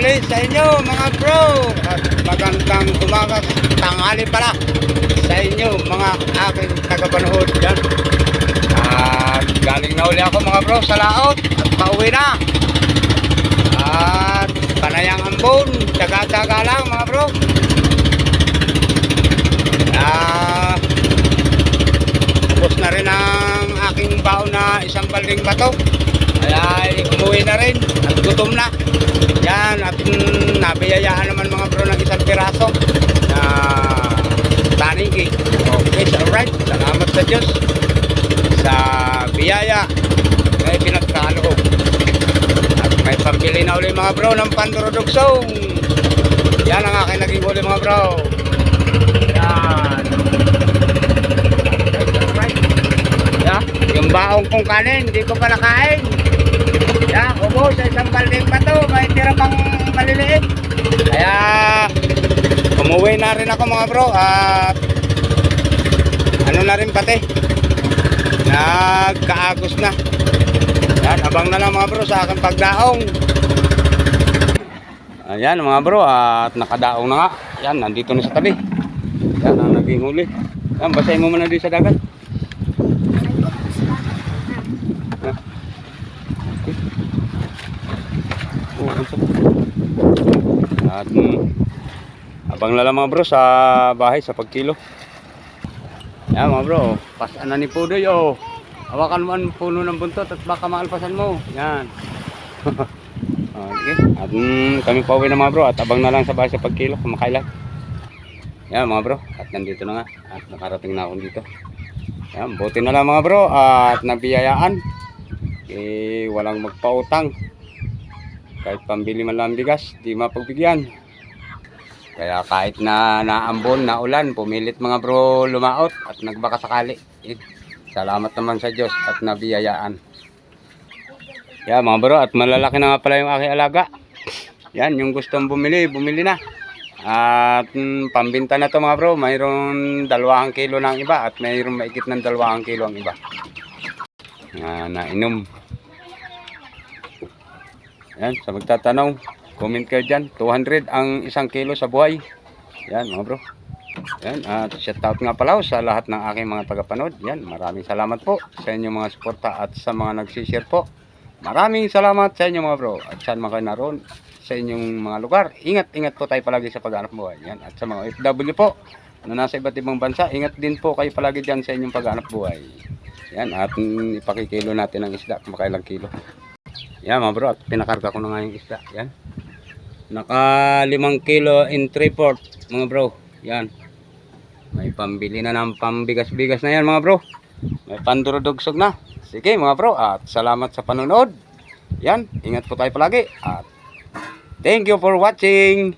muli sa inyo mga bro. At magandang umaga, tanghali pala sa inyo mga aking tagapanood yan. At galing na uli ako mga bro sa laot at pauwi na. At panayang ambon, tsaga-tsaga lang mga bro. Ah, Tapos na rin ang aking baon na isang balding bato. Kaya umuwi na rin at gutom na. Yan at mm, nabiyayaan naman mga bro ng isang piraso na tanigi. Okay, so alright. Salamat sa Diyos sa biyaya na pinagkaloob. At may pambili na uli mga bro ng pandurodugsong. Yan ang aking naging huli mga bro. Yan. Alright. Yeah, yung baong kong kanin, hindi ko pa nakain. Yeah, ubo sa isang balding pa to, may tira pang maliliit. Kaya, umuwi na rin ako mga bro, at ano na rin pati, nagkaagos na. Yan, abang na lang mga bro sa aking pagdaong. Ayan mga bro, at nakadaong na nga. Yan, nandito na sa tabi. Yan ang naging huli. Yan, basahin mo muna din sa dagat. Oh, ang sarap. At mm, abang na lang mga bro sa bahay sa pagkilo. Yan mga bro, pasan na ni Pudoy oh. Hawakan mo ang puno ng buntot at baka maalpasan mo. Yan. oh, sige. At mm, kami pauwi na mga bro at abang na lang sa bahay sa pagkilo kumakailan. Yan mga bro, at nandito na nga at nakarating na ako dito. Yan, buti na lang mga bro at nabiyayaan. Eh, walang magpautang. Kahit pambili man lang bigas, di mapagbigyan. Kaya kahit na naambon, na ulan, pumilit mga bro lumaot at nagbaka sakali. Eh, salamat naman sa Diyos at nabiyayaan. Yan mga bro, at malalaki na nga pala yung aking alaga. Yan, yung gustong bumili, bumili na. At mm, pambinta na to mga bro, mayroon dalawang kilo ng iba at mayroon maikit ng dalawang kilo ang iba. Na nainom. Yan, sa magtatanong, comment kayo dyan. 200 ang isang kilo sa buhay. Yan mga bro. Yan, at shout out nga pala sa lahat ng aking mga tagapanood. Yan, maraming salamat po sa inyong mga suporta at sa mga nagsishare po. Maraming salamat sa inyo mga bro. At saan man kayo naroon sa inyong mga lugar. Ingat-ingat po tayo palagi sa paghanap buhay. Yan. At sa mga OFW po na nasa iba't ibang bansa, ingat din po kayo palagi dyan sa inyong paghanap buhay. Yan. At ipakikilo natin ang isda kung makailang kilo. Yan mga bro. At pinakarga ko na nga yung isda. Yan. Naka limang kilo in 3 port mga bro. Yan. May pambili na ng pambigas-bigas na yan mga bro. May pandurodugsog na. Sige mga bro. At salamat sa panonood. Yan. Ingat po tayo palagi. At Thank you for watching.